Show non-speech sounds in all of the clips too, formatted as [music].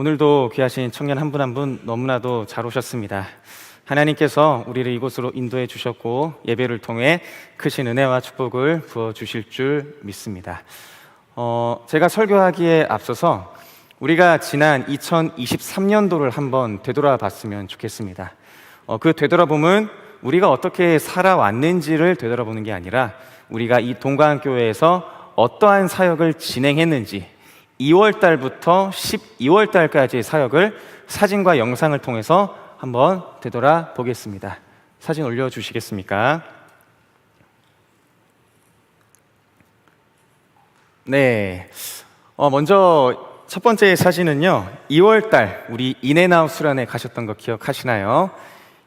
오늘도 귀하신 청년 한 분 한 분 너무나도 잘 오셨습니다. 하나님께서 우리를 이곳으로 인도해 주셨고 예배를 통해 크신 은혜와 축복을 부어 주실 줄 믿습니다. 어, 제가 설교하기에 앞서서 우리가 지난 2023년도를 한번 되돌아봤으면 좋겠습니다. 어, 그 되돌아봄은 우리가 어떻게 살아왔는지를 되돌아보는 게 아니라 우리가 이 동강교회에서 어떠한 사역을 진행했는지 2월 달부터 12월 달까지의 사역을 사진과 영상을 통해서 한번 되돌아 보겠습니다. 사진 올려 주시겠습니까? 네. 어, 먼저 첫 번째 사진은요. 2월 달 우리 인앤아웃 수련회 가셨던 거 기억하시나요?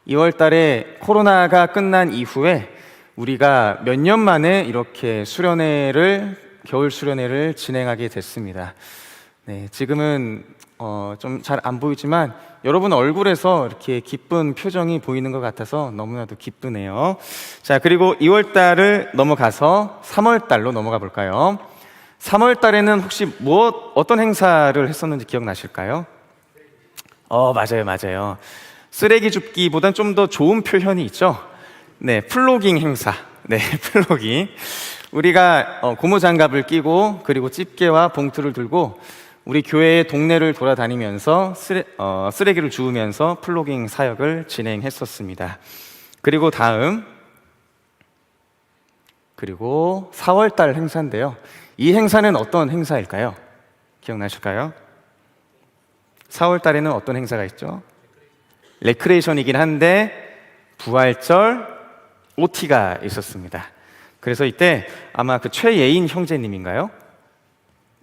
2월 달에 코로나가 끝난 이후에 우리가 몇 년 만에 이렇게 수련회를 겨울 수련회를 진행하게 됐습니다. 네, 지금은 어, 좀 잘 안 보이지만 여러분 얼굴에서 이렇게 기쁜 표정이 보이는 것 같아서 너무나도 기쁘네요. 자, 그리고 2월 달을 넘어가서 3월 달로 넘어가 볼까요? 3월 달에는 혹시 무엇 어떤 행사를 했었는지 기억나실까요? 어, 맞아요, 맞아요. 쓰레기 줍기보단 좀 더 좋은 표현이 있죠. 네, 플로깅 행사. 네, [laughs] 플로깅. 우리가 어, 고무 장갑을 끼고 그리고 집게와 봉투를 들고 우리 교회의 동네를 돌아다니면서 쓰레, 어, 쓰레기를 주우면서 플로깅 사역을 진행했었습니다. 그리고 다음 그리고 4월 달 행사인데요. 이 행사는 어떤 행사일까요? 기억나실까요? 4월 달에는 어떤 행사가 있죠? 레크레이션이긴 한데 부활절 OT가 있었습니다. 그래서 이때 아마 그 최예인 형제님인가요?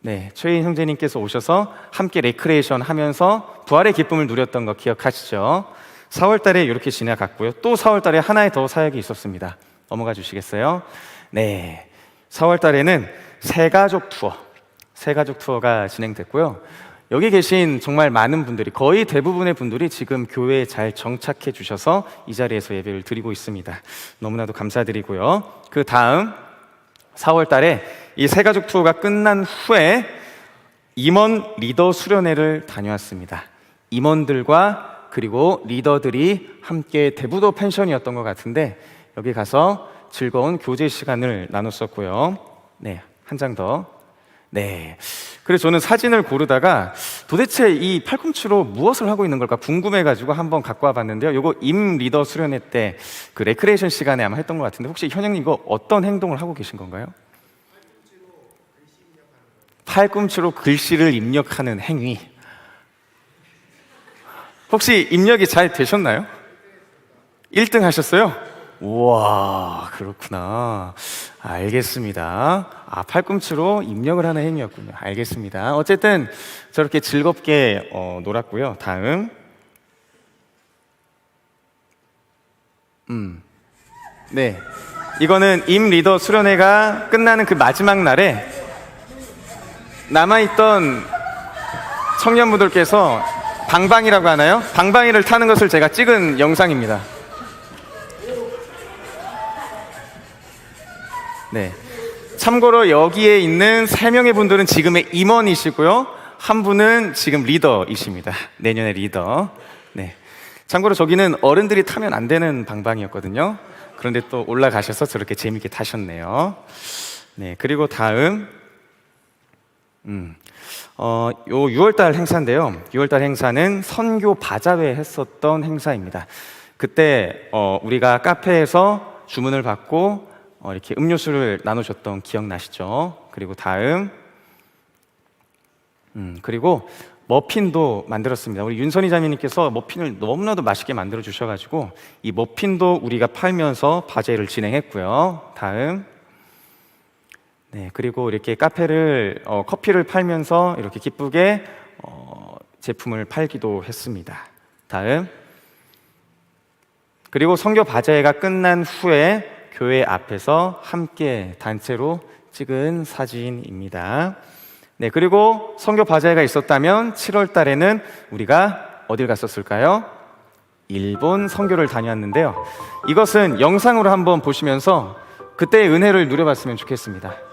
네, 최예인 형제님께서 오셔서 함께 레크레이션 하면서 부활의 기쁨을 누렸던 거 기억하시죠? 4월 달에 이렇게 지나갔고요. 또 4월 달에 하나의 더 사역이 있었습니다. 넘어가 주시겠어요? 네. 4월 달에는 새가족 투어, 새가족 투어가 진행됐고요. 여기 계신 정말 많은 분들이 거의 대부분의 분들이 지금 교회에 잘 정착해 주셔서 이 자리에서 예배를 드리고 있습니다. 너무나도 감사드리고요. 그 다음 4월 달에 이 새가족 투어가 끝난 후에 임원 리더 수련회를 다녀왔습니다. 임원들과 그리고 리더들이 함께 대부도 펜션이었던 것 같은데 여기 가서 즐거운 교제 시간을 나눴었고요. 네, 한 장 더. 네. 그래서 저는 사진을 고르다가 도대체 이 팔꿈치로 무엇을 하고 있는 걸까 궁금해가지고 한번 갖고 와봤는데요. 요거 임 리더 수련회 때 그 레크레이션 시간에 아마 했던 것 같은데 혹시 현영님 이거 어떤 행동을 하고 계신 건가요? 팔꿈치로 글씨를 입력하는 행위. 혹시 입력이 잘 되셨나요? 1등 하셨어요? 우와, 그렇구나. 알겠습니다. 아, 팔꿈치로 입력을 하는 행위였군요. 알겠습니다. 어쨌든 저렇게 즐겁게 어, 놀았고요. 다음. 음. 네. 이거는 임 리더 수련회가 끝나는 그 마지막 날에 남아있던 청년분들께서 방방이라고 하나요? 방방이를 타는 것을 제가 찍은 영상입니다. 네. 참고로 여기에 있는 세 명의 분들은 지금의 임원이시고요. 한 분은 지금 리더이십니다. 내년의 리더. 네. 참고로 저기는 어른들이 타면 안 되는 방방이었거든요. 그런데 또 올라가셔서 저렇게 재밌게 타셨네요. 네. 그리고 다음. 음. 어, 요 6월달 행사인데요. 6월달 행사는 선교 바자회 했었던 행사입니다. 그때 어, 우리가 카페에서 주문을 받고 어, 이렇게 음료수를 나누셨던 기억 나시죠? 그리고 다음, 음, 그리고 머핀도 만들었습니다. 우리 윤선희 자매님께서 머핀을 너무나도 맛있게 만들어 주셔가지고 이 머핀도 우리가 팔면서 바제를 진행했고요. 다음, 네, 그리고 이렇게 카페를 어, 커피를 팔면서 이렇게 기쁘게 어, 제품을 팔기도 했습니다. 다음, 그리고 성교 바자회가 끝난 후에 교회 앞에서 함께 단체로 찍은 사진입니다. 네, 그리고 성교 바자회가 있었다면 7월 달에는 우리가 어딜 갔었을까요? 일본 성교를 다녀왔는데요. 이것은 영상으로 한번 보시면서 그때의 은혜를 누려봤으면 좋겠습니다.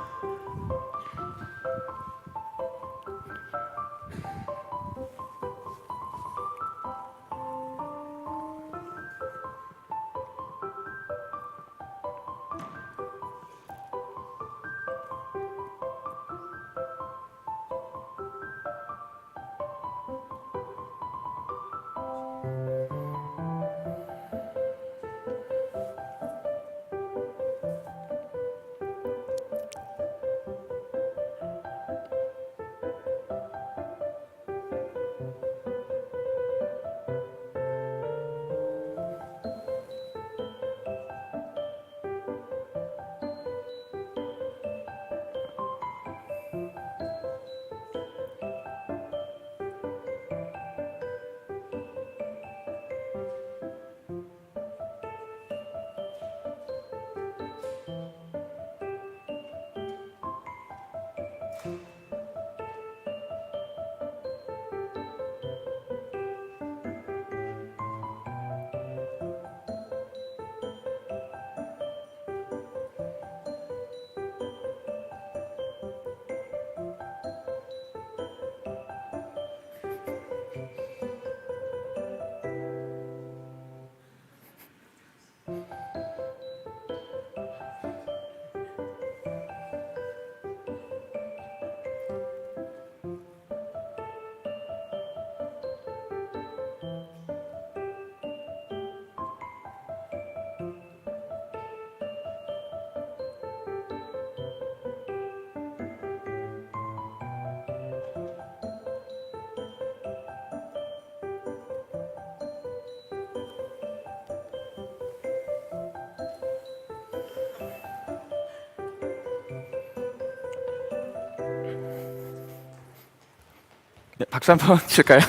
네, 박수 한 번 [laughs] 칠까요?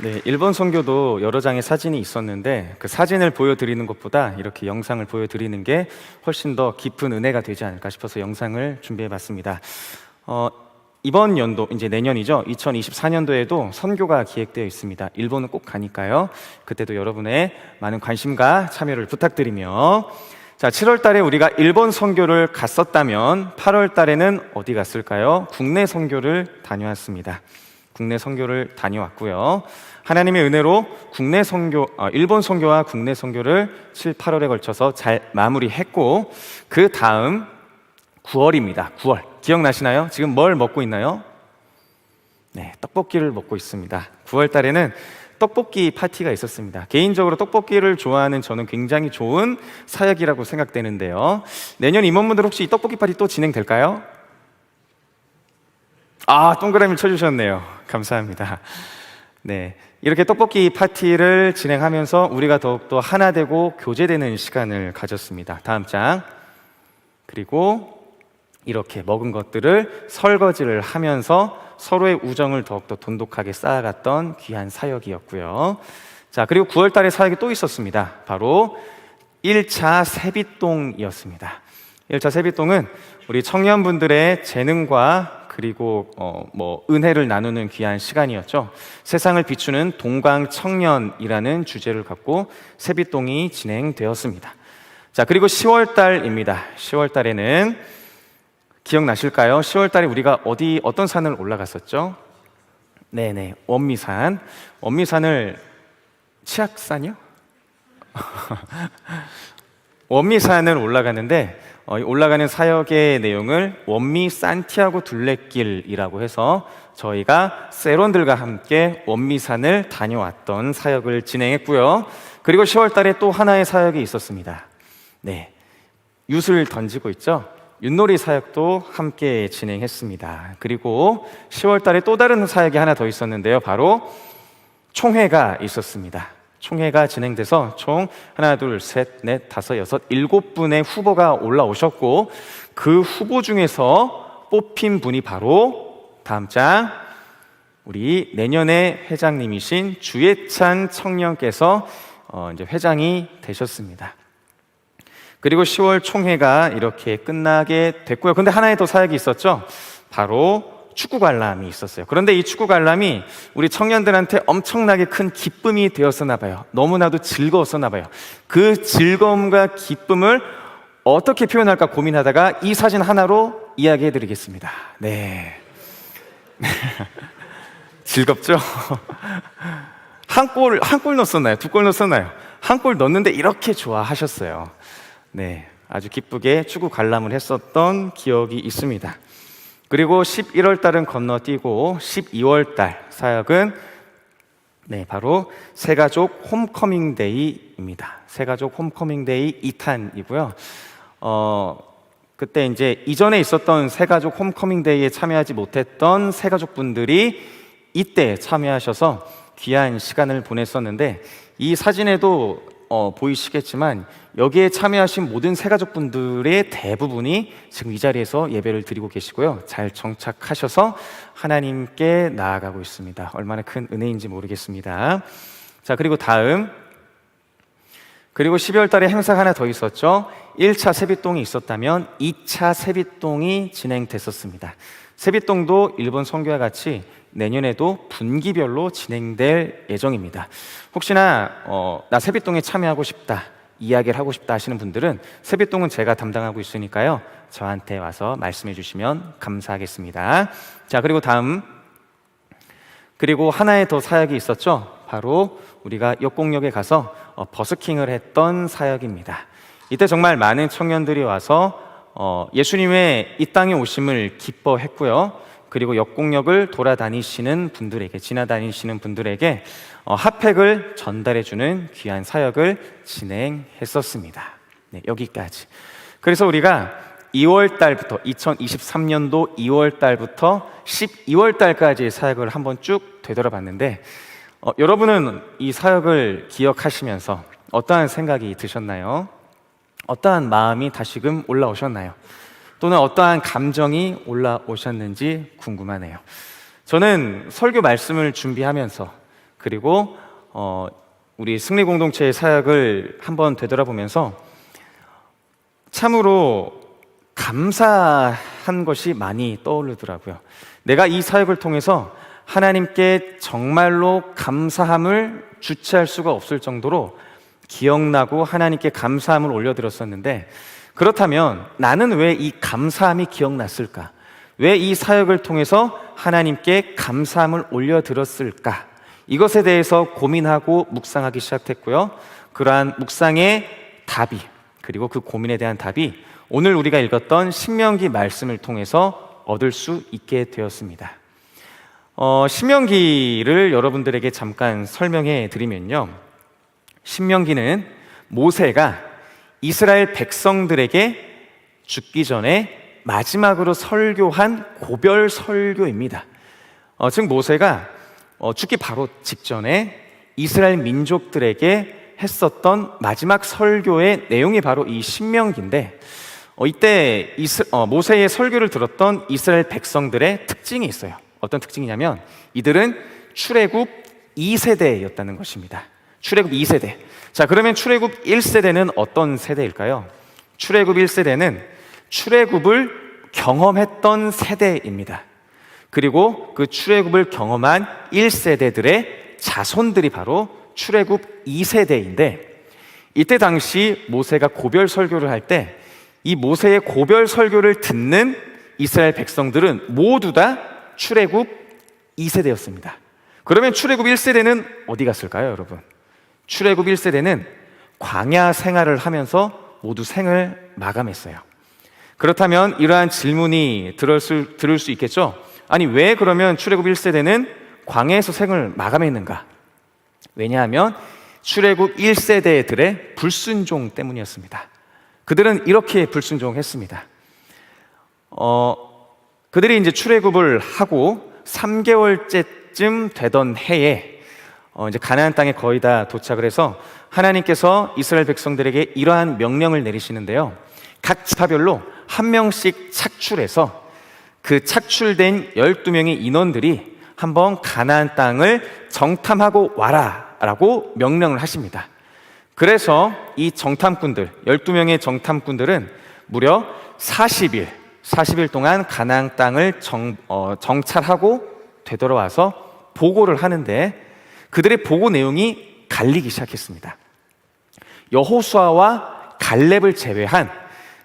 네, 일본 선교도 여러 장의 사진이 있었는데 그 사진을 보여드리는 것보다 이렇게 영상을 보여드리는 게 훨씬 더 깊은 은혜가 되지 않을까 싶어서 영상을 준비해봤습니다. 어, 이번 연도 이제 내년이죠. 2024년도에도 선교가 기획되어 있습니다. 일본은 꼭 가니까요. 그때도 여러분의 많은 관심과 참여를 부탁드리며 자, 7월 달에 우리가 일본 선교를 갔었다면 8월 달에는 어디 갔을까요? 국내 선교를 다녀왔습니다. 국내 선교를 다녀왔고요. 하나님의 은혜로 국내 선교, 어, 일본 선교와 국내 선교를 7, 8월에 걸쳐서 잘 마무리했고 그 다음 9월입니다. 9월. 기억나시나요? 지금 뭘 먹고 있나요? 네, 떡볶이를 먹고 있습니다. 9월 달에는 떡볶이 파티가 있었습니다. 개인적으로 떡볶이를 좋아하는 저는 굉장히 좋은 사역이라고 생각되는데요. 내년 임원분들 혹시 이 떡볶이 파티 또 진행될까요? 아, 동그라미 쳐주셨네요. 감사합니다. 네. 이렇게 떡볶이 파티를 진행하면서 우리가 더욱더 하나 되고 교제되는 시간을 가졌습니다. 다음 장. 그리고 이렇게 먹은 것들을 설거지를 하면서 서로의 우정을 더욱더 돈독하게 쌓아갔던 귀한 사역이었고요. 자, 그리고 9월 달에 사역이 또 있었습니다. 바로 1차 세빛동이었습니다. 1차 세빛동은 우리 청년분들의 재능과 그리고 어, 뭐 은혜를 나누는 귀한 시간이었죠. 세상을 비추는 동광 청년이라는 주제를 갖고 세빛동이 진행되었습니다. 자, 그리고 10월 달입니다. 10월 달에는 기억나실까요? 10월 달에 우리가 어디 어떤 산을 올라갔었죠? 네, 네. 원미산. 원미산을 치악산이요? [laughs] 원미산을 올라가는데 어, 이 올라가는 사역의 내용을 원미 산티아고 둘레길이라고 해서 저희가 세론들과 함께 원미산을 다녀왔던 사역을 진행했고요. 그리고 10월 달에 또 하나의 사역이 있었습니다. 네. 윷을 던지고 있죠. 윷놀이 사역도 함께 진행했습니다. 그리고 10월 달에 또 다른 사역이 하나 더 있었는데요. 바로 총회가 있었습니다. 총회가 진행돼서 총 하나, 둘, 셋, 넷, 다섯, 여섯, 일곱 분의 후보가 올라오셨고 그 후보 중에서 뽑힌 분이 바로 다음 장 우리 내년의 회장님이신 주예찬 청년께서 어, 이제 회장이 되셨습니다. 그리고 10월 총회가 이렇게 끝나게 됐고요. 근데 하나의 더 사역이 있었죠. 바로 축구 관람이 있었어요. 그런데 이 축구 관람이 우리 청년들한테 엄청나게 큰 기쁨이 되었었나 봐요. 너무나도 즐거웠었나 봐요. 그 즐거움과 기쁨을 어떻게 표현할까 고민하다가 이 사진 하나로 이야기해 드리겠습니다. 네. [laughs] 즐겁죠? [laughs] 한 골, 한 골 넣었었나요? 두 골 넣었었나요? 한 골 넣었는데 이렇게 좋아하셨어요. 네. 아주 기쁘게 축구 관람을 했었던 기억이 있습니다. 그리고 11월 달은 건너뛰고 12월 달 사역은 네, 바로 새가족 홈커밍 데이입니다. 새가족 홈커밍 데이 2탄이고요. 어, 그때 이제 이전에 있었던 새가족 홈커밍 데이에 참여하지 못했던 새가족 분들이 이때 참여하셔서 귀한 시간을 보냈었는데 이 사진에도 어, 보이시겠지만 여기에 참여하신 모든 새가족분들의 대부분이 지금 이 자리에서 예배를 드리고 계시고요. 잘 정착하셔서 하나님께 나아가고 있습니다. 얼마나 큰 은혜인지 모르겠습니다. 자, 그리고 다음. 그리고 12월 달에 행사가 하나 더 있었죠. 1차 세빛동이 있었다면 2차 세빛동이 진행됐었습니다. 세빛동도 일본 선교와 같이 내년에도 분기별로 진행될 예정입니다. 혹시나 어, 나 세빛동에 참여하고 싶다. 이야기를 하고 싶다 하시는 분들은 세빛동은 제가 담당하고 있으니까요. 저한테 와서 말씀해 주시면 감사하겠습니다. 자, 그리고 다음. 그리고 하나의 더 사역이 있었죠. 바로 우리가 역공역에 가서 어, 버스킹을 했던 사역입니다. 이때 정말 많은 청년들이 와서 어, 예수님의 이 땅에 오심을 기뻐했고요. 그리고 역공역을 돌아다니시는 분들에게 지나다니시는 분들에게 어, 핫팩을 전달해주는 귀한 사역을 진행했었습니다. 네, 여기까지. 그래서 우리가 2월 달부터 2023년도 2월 달부터 12월 달까지 사역을 한번 쭉 되돌아봤는데 어, 여러분은 이 사역을 기억하시면서 어떠한 생각이 드셨나요? 어떠한 마음이 다시금 올라오셨나요? 또는 어떠한 감정이 올라오셨는지 궁금하네요. 저는 설교 말씀을 준비하면서 그리고 어, 우리 승리 공동체의 사역을 한번 되돌아보면서 참으로 감사한 것이 많이 떠오르더라고요. 내가 이 사역을 통해서 하나님께 정말로 감사함을 주체할 수가 없을 정도로 기억나고 하나님께 감사함을 올려드렸었는데 그렇다면 나는 왜 이 감사함이 기억났을까? 왜 이 사역을 통해서 하나님께 감사함을 올려드렸을까? 이것에 대해서 고민하고 묵상하기 시작했고요. 그러한 묵상의 답이 그리고 그 고민에 대한 답이 오늘 우리가 읽었던 신명기 말씀을 통해서 얻을 수 있게 되었습니다. 어, 신명기를 여러분들에게 잠깐 설명해 드리면요. 신명기는 모세가 이스라엘 백성들에게 죽기 전에 마지막으로 설교한 고별 설교입니다. 어, 즉 모세가 어, 죽기 바로 직전에 이스라엘 민족들에게 했었던 마지막 설교의 내용이 바로 이 신명기인데 어, 이때 이스, 어, 모세의 설교를 들었던 이스라엘 백성들의 특징이 있어요. 어떤 특징이냐면 이들은 출애굽 2세대였다는 것입니다. 출애굽 2세대. 자, 그러면 출애굽 1세대는 어떤 세대일까요? 출애굽 1세대는 출애굽을 경험했던 세대입니다. 그리고 그 출애굽을 경험한 1세대들의 자손들이 바로 출애굽 2세대인데 이때 당시 모세가 고별 설교를 할 때 이 모세의 고별 설교를 듣는 이스라엘 백성들은 모두 다 출애굽 2세대였습니다. 그러면 출애굽 1세대는 어디 갔을까요, 여러분? 출애굽 1세대는 광야 생활을 하면서 모두 생을 마감했어요. 그렇다면 이러한 질문이 들을 수, 들을 수 있겠죠? 아니, 왜 그러면 출애굽 1세대는 광야에서 생을 마감했는가? 왜냐하면 출애굽 1세대들의 불순종 때문이었습니다. 그들은 이렇게 불순종했습니다. 어, 그들이 이제 출애굽을 하고 3개월째쯤 되던 해에 어, 이제 가나안 땅에 거의 다 도착을 해서 하나님께서 이스라엘 백성들에게 이러한 명령을 내리시는데요. 각 지파별로 한 명씩 착출해서 그 착출된 12명의 인원들이 한번 가나안 땅을 정탐하고 와라라고 명령을 하십니다. 그래서 이 정탐꾼들, 12명의 정탐꾼들은 무려 40일, 40일 동안 가나안 땅을 정, 어, 정찰하고 되돌아와서 보고를 하는데 그들의 보고 내용이 갈리기 시작했습니다. 여호수아와 갈렙을 제외한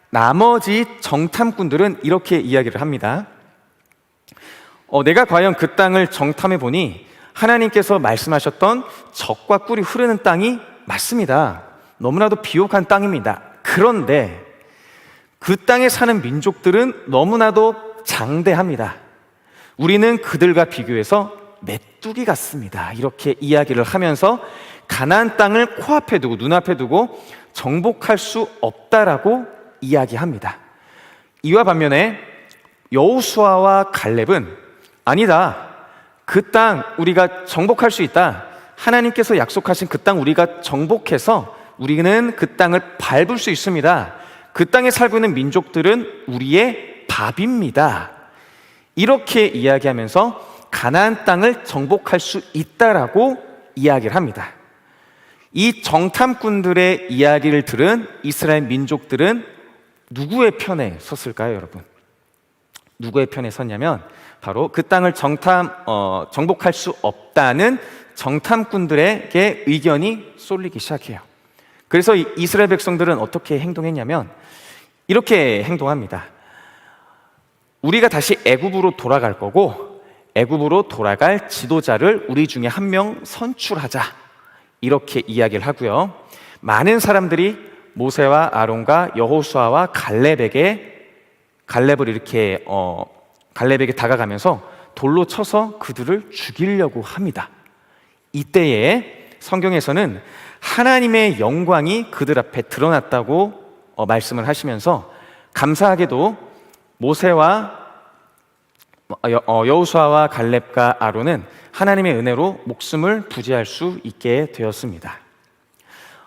나머지 정탐꾼들은 이렇게 이야기를 합니다. 어, 내가 과연 그 땅을 정탐해 보니 하나님께서 말씀하셨던 적과 꿀이 흐르는 땅이 맞습니다. 너무나도 비옥한 땅입니다. 그런데 그 땅에 사는 민족들은 너무나도 장대합니다. 우리는 그들과 비교해서 메뚜기 같습니다. 이렇게 이야기를 하면서 가나안 땅을 코앞에 두고 눈앞에 두고 정복할 수 없다라고 이야기합니다. 이와 반면에 여호수아와 갈렙은 아니다. 그 땅 우리가 정복할 수 있다. 하나님께서 약속하신 그 땅 우리가 정복해서 우리는 그 땅을 밟을 수 있습니다. 그 땅에 살고 있는 민족들은 우리의 밥입니다. 이렇게 이야기하면서 가나안 땅을 정복할 수 있다라고 이야기를 합니다. 이 정탐꾼들의 이야기를 들은 이스라엘 민족들은 누구의 편에 섰을까요, 여러분? 누구의 편에 섰냐면 바로 그 땅을 정탐 어, 정복할 수 없다는 정탐꾼들에게 의견이 쏠리기 시작해요. 그래서 이스라엘 백성들은 어떻게 행동했냐면 이렇게 행동합니다. 우리가 다시 애굽으로 돌아갈 거고 애굽으로 돌아갈 지도자를 우리 중에 한 명 선출하자. 이렇게 이야기를 하고요. 많은 사람들이 모세와 아론과 여호수아와 갈렙에게 갈렙을 이렇게 어 갈렙에게 다가가면서 돌로 쳐서 그들을 죽이려고 합니다. 이때에 성경에서는 하나님의 영광이 그들 앞에 드러났다고 어, 말씀을 하시면서 감사하게도 모세와 어, 여호수아와 갈렙과 아론은 하나님의 은혜로 목숨을 부지할 수 있게 되었습니다.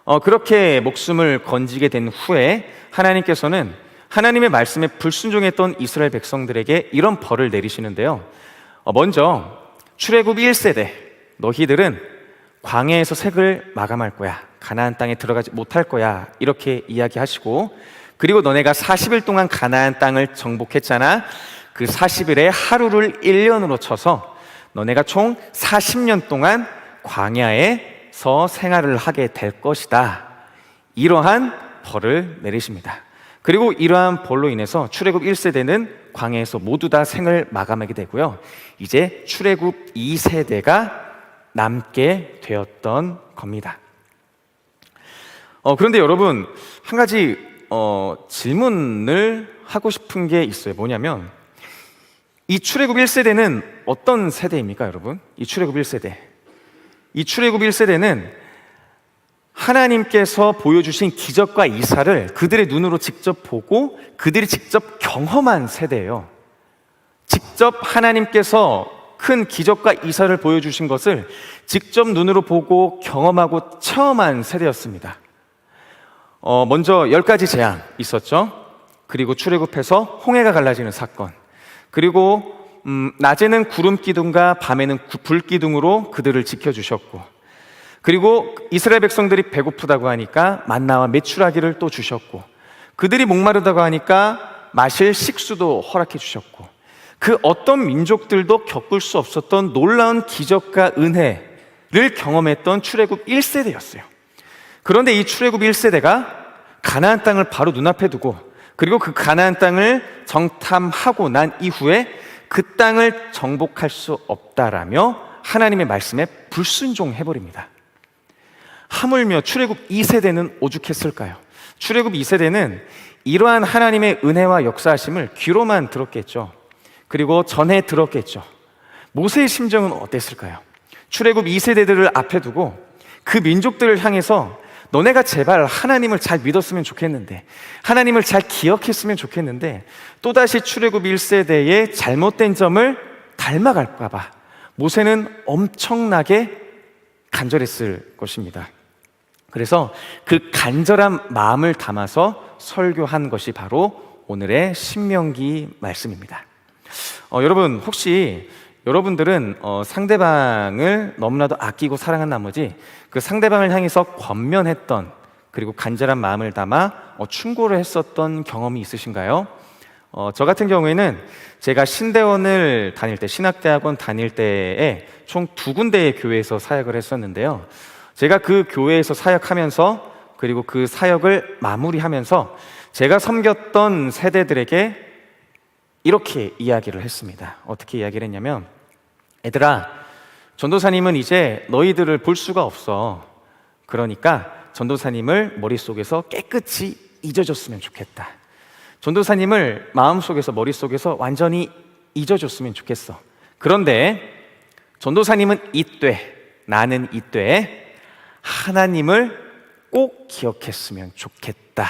어, 그렇게 목숨을 건지게 된 후에 하나님께서는 하나님의 말씀에 불순종했던 이스라엘 백성들에게 이런 벌을 내리시는데요. 어, 먼저 출애굽 1세대 너희들은 광야에서 색을 마감할 거야. 가나안 땅에 들어가지 못할 거야. 이렇게 이야기하시고 그리고 너네가 40일 동안 가나안 땅을 정복했잖아. 그 40일에 하루를 1년으로 쳐서 너네가 총 40년 동안 광야에서 생활을 하게 될 것이다. 이러한 벌을 내리십니다. 그리고 이러한 벌로 인해서 출애굽 1세대는 광야에서 모두 다 생을 마감하게 되고요. 이제 출애굽 2세대가 남게 되었던 겁니다. 어, 그런데 여러분, 한 가지 어, 질문을 하고 싶은 게 있어요. 뭐냐면, 이 출애굽 1세대는 어떤 세대입니까, 여러분? 이 출애굽 1세대. 이 출애굽 1세대는 하나님께서 보여주신 기적과 이사를 그들의 눈으로 직접 보고 그들이 직접 경험한 세대예요. 직접 하나님께서 큰 기적과 이사를 보여주신 것을 직접 눈으로 보고 경험하고 체험한 세대였습니다. 어, 먼저 열 가지 재앙 있었죠. 그리고 출애굽해서 홍해가 갈라지는 사건. 그리고 음, 낮에는 구름 기둥과 밤에는 구- 불 기둥으로 그들을 지켜주셨고, 그리고 이스라엘 백성들이 배고프다고 하니까 만나와 메추라기를 또 주셨고, 그들이 목마르다고 하니까 마실 식수도 허락해 주셨고, 그 어떤 민족들도 겪을 수 없었던 놀라운 기적과 은혜를 경험했던 출애굽 1세대였어요. 그런데 이 출애굽 1세대가 가나안 땅을 바로 눈앞에 두고 그리고 그 가나안 땅을 정탐하고 난 이후에 그 땅을 정복할 수 없다라며 하나님의 말씀에 불순종해 버립니다. 하물며 출애굽 2세대는 오죽했을까요? 출애굽 2세대는 이러한 하나님의 은혜와 역사하심을 귀로만 들었겠죠. 그리고 전해 들었겠죠. 모세의 심정은 어땠을까요? 출애굽 2세대들을 앞에 두고 그 민족들을 향해서 너네가 제발 하나님을 잘 믿었으면 좋겠는데 하나님을 잘 기억했으면 좋겠는데 또다시 출애굽 1세대의 잘못된 점을 닮아갈까 봐 모세는 엄청나게 간절했을 것입니다. 그래서 그 간절한 마음을 담아서 설교한 것이 바로 오늘의 신명기 말씀입니다. 어, 여러분 혹시 여러분들은 어, 상대방을 너무나도 아끼고 사랑한 나머지 그 상대방을 향해서 권면했던 그리고 간절한 마음을 담아 어, 충고를 했었던 경험이 있으신가요? 어, 저 같은 경우에는 제가 신대원을 다닐 때 신학대학원 다닐 때에 총 두 군데의 교회에서 사역을 했었는데요. 제가 그 교회에서 사역하면서 그리고 그 사역을 마무리하면서 제가 섬겼던 세대들에게 이렇게 이야기를 했습니다. 어떻게 이야기를 했냐면, 얘들아, 전도사님은 이제 너희들을 볼 수가 없어. 그러니까 전도사님을 머릿속에서 깨끗이 잊어줬으면 좋겠다. 전도사님을 마음속에서, 머릿속에서 완전히 잊어줬으면 좋겠어. 그런데 전도사님은 이때, 나는 이때 하나님을 꼭 기억했으면 좋겠다.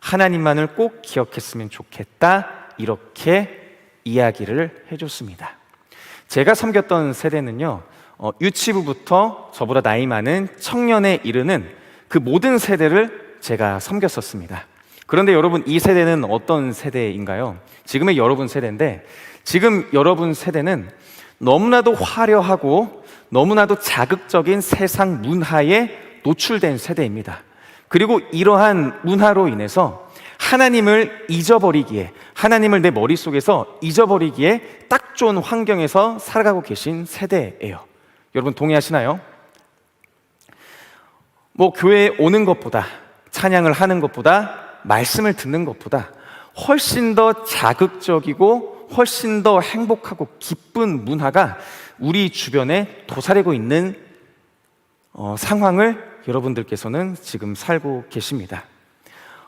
하나님만을 꼭 기억했으면 좋겠다. 이렇게 이야기를 해줬습니다. 제가 섬겼던 세대는요, 어, 유치부부터 저보다 나이 많은 청년에 이르는 그 모든 세대를 제가 섬겼었습니다. 그런데 여러분, 이 세대는 어떤 세대인가요? 지금의 여러분 세대인데, 지금 여러분 세대는 너무나도 화려하고 너무나도 자극적인 세상 문화에 노출된 세대입니다. 그리고 이러한 문화로 인해서 하나님을 잊어버리기에, 하나님을 내 머릿속에서 잊어버리기에 딱 좋은 환경에서 살아가고 계신 세대예요. 여러분 동의하시나요? 뭐 교회에 오는 것보다 찬양을 하는 것보다 말씀을 듣는 것보다 훨씬 더 자극적이고 훨씬 더 행복하고 기쁜 문화가 우리 주변에 도사리고 있는 어, 상황을 여러분들께서는 지금 살고 계십니다.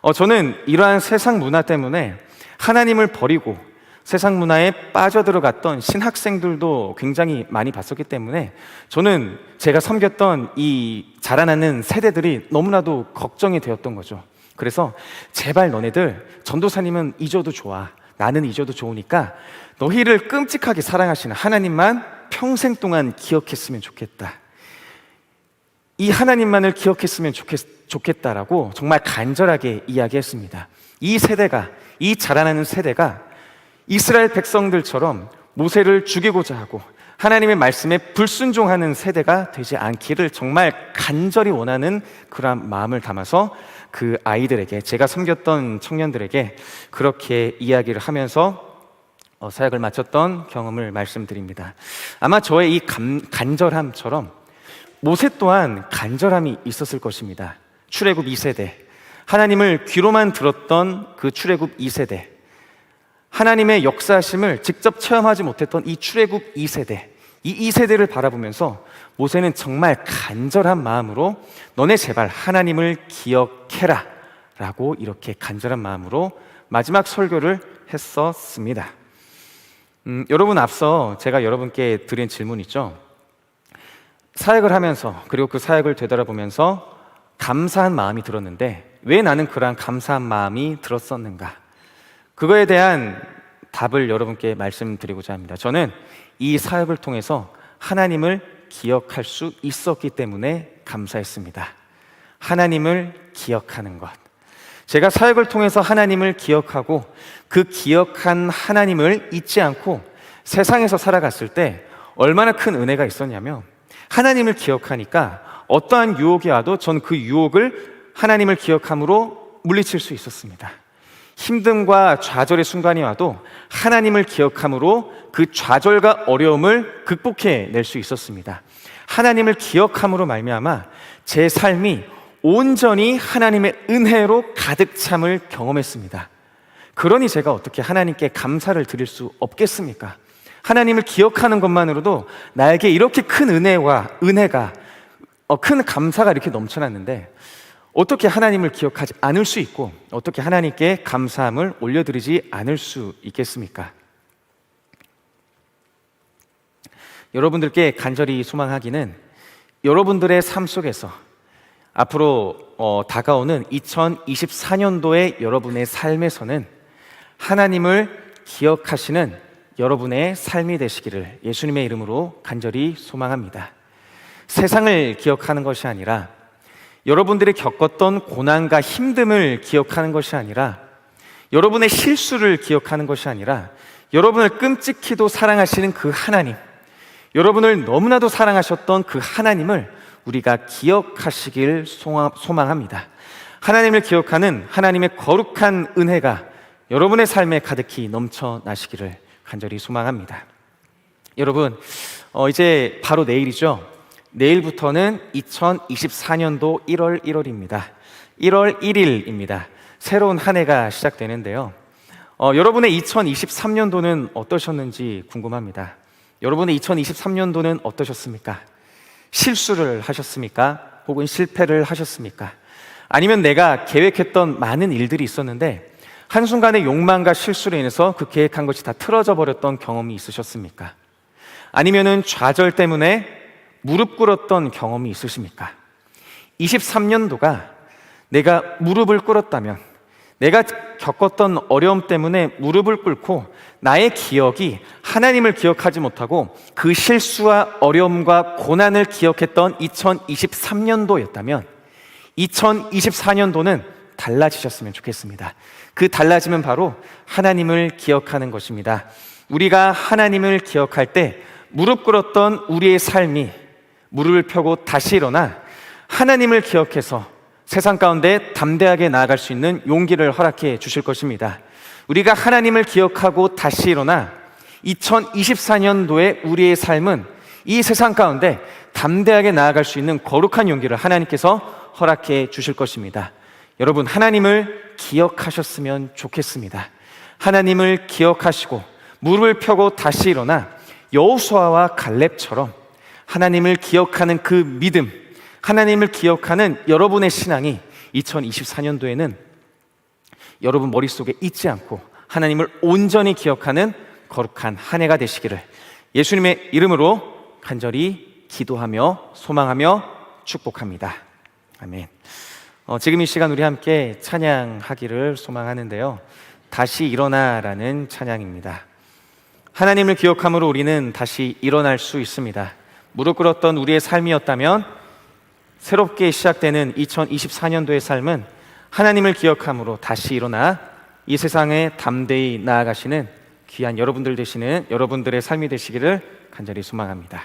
어, 저는 이러한 세상 문화 때문에 하나님을 버리고 세상 문화에 빠져들어갔던 신학생들도 굉장히 많이 봤었기 때문에 저는 제가 섬겼던 이 자라나는 세대들이 너무나도 걱정이 되었던 거죠. 그래서 제발 너네들 전도사님은 잊어도 좋아. 나는 잊어도 좋으니까 너희를 끔찍하게 사랑하시는 하나님만 평생 동안 기억했으면 좋겠다. 이 하나님만을 기억했으면 좋겠, 좋겠다라고 정말 간절하게 이야기했습니다. 이 세대가, 이 자라나는 세대가 이스라엘 백성들처럼 모세를 죽이고자 하고 하나님의 말씀에 불순종하는 세대가 되지 않기를 정말 간절히 원하는 그러한 마음을 담아서 그 아이들에게 제가 섬겼던 청년들에게 그렇게 이야기를 하면서 어, 사역을 마쳤던 경험을 말씀드립니다. 아마 저의 이 감, 간절함처럼 모세 또한 간절함이 있었을 것입니다. 출애굽 2세대 하나님을 귀로만 들었던 그 출애굽 2세대 하나님의 역사심을 직접 체험하지 못했던 이 출애굽 2세대 이 2세대를 바라보면서 모세는 정말 간절한 마음으로 너네 제발 하나님을 기억해라 라고 이렇게 간절한 마음으로 마지막 설교를 했었습니다. 음, 여러분 앞서 제가 여러분께 드린 질문 있죠? 사역을 하면서 그리고 그 사역을 되돌아보면서 감사한 마음이 들었는데 왜 나는 그러한 감사한 마음이 들었었는가? 그거에 대한 답을 여러분께 말씀드리고자 합니다. 저는 이 사역을 통해서 하나님을 기억할 수 있었기 때문에 감사했습니다. 하나님을 기억하는 것. 제가 사역을 통해서 하나님을 기억하고 그 기억한 하나님을 잊지 않고 세상에서 살아갔을 때 얼마나 큰 은혜가 있었냐면 하나님을 기억하니까 어떠한 유혹이 와도 전 그 유혹을 하나님을 기억함으로 물리칠 수 있었습니다. 힘듦과 좌절의 순간이 와도 하나님을 기억함으로 그 좌절과 어려움을 극복해 낼 수 있었습니다. 하나님을 기억함으로 말미암아 제 삶이 온전히 하나님의 은혜로 가득 참을 경험했습니다. 그러니 제가 어떻게 하나님께 감사를 드릴 수 없겠습니까? 하나님을 기억하는 것만으로도 나에게 이렇게 큰 은혜와 은혜가 어, 큰 감사가 이렇게 넘쳐났는데 어떻게 하나님을 기억하지 않을 수 있고 어떻게 하나님께 감사함을 올려드리지 않을 수 있겠습니까? 여러분들께 간절히 소망하기는 여러분들의 삶 속에서 앞으로 어, 다가오는 2024년도의 여러분의 삶에서는 하나님을 기억하시는 여러분의 삶이 되시기를 예수님의 이름으로 간절히 소망합니다. 세상을 기억하는 것이 아니라 여러분들이 겪었던 고난과 힘듦을 기억하는 것이 아니라 여러분의 실수를 기억하는 것이 아니라 여러분을 끔찍히도 사랑하시는 그 하나님, 여러분을 너무나도 사랑하셨던 그 하나님을 우리가 기억하시길 소망합니다. 하나님을 기억하는 하나님의 거룩한 은혜가 여러분의 삶에 가득히 넘쳐나시기를 간절히 소망합니다. 여러분, 어, 이제 바로 내일이죠. 내일부터는 2024년도 1월 1월입니다. 1월 1일입니다. 새로운 한 해가 시작되는데요. 어, 여러분의 2023년도는 어떠셨는지 궁금합니다. 여러분의 2023년도는 어떠셨습니까? 실수를 하셨습니까? 혹은 실패를 하셨습니까? 아니면 내가 계획했던 많은 일들이 있었는데 한순간의 욕망과 실수로 인해서 그 계획한 것이 다 틀어져 버렸던 경험이 있으셨습니까? 아니면은 좌절 때문에 무릎 꿇었던 경험이 있으십니까? 23년도가 내가 무릎을 꿇었다면 내가 겪었던 어려움 때문에 무릎을 꿇고 나의 기억이 하나님을 기억하지 못하고 그 실수와 어려움과 고난을 기억했던 2023년도였다면 2024년도는 달라지셨으면 좋겠습니다. 그 달라짐은 바로 하나님을 기억하는 것입니다. 우리가 하나님을 기억할 때 무릎 꿇었던 우리의 삶이 무릎을 펴고 다시 일어나 하나님을 기억해서 세상 가운데 담대하게 나아갈 수 있는 용기를 허락해 주실 것입니다. 우리가 하나님을 기억하고 다시 일어나 2024년도에 우리의 삶은 이 세상 가운데 담대하게 나아갈 수 있는 거룩한 용기를 하나님께서 허락해 주실 것입니다. 여러분, 하나님을 기억하셨으면 좋겠습니다. 하나님을 기억하시고 무릎을 펴고 다시 일어나 여호수아와 갈렙처럼 하나님을 기억하는 그 믿음, 하나님을 기억하는 여러분의 신앙이 2024년도에는 여러분 머릿속에 잊지 않고 하나님을 온전히 기억하는 거룩한 한 해가 되시기를 예수님의 이름으로 간절히 기도하며 소망하며 축복합니다. 아멘. 어, 지금 이 시간 우리 함께 찬양하기를 소망하는데요. 다시 일어나라는 찬양입니다. 하나님을 기억함으로 우리는 다시 일어날 수 있습니다. 무릎 꿇었던 우리의 삶이었다면 새롭게 시작되는 2024년도의 삶은 하나님을 기억함으로 다시 일어나 이 세상에 담대히 나아가시는 귀한 여러분들 되시는 여러분들의 삶이 되시기를 간절히 소망합니다.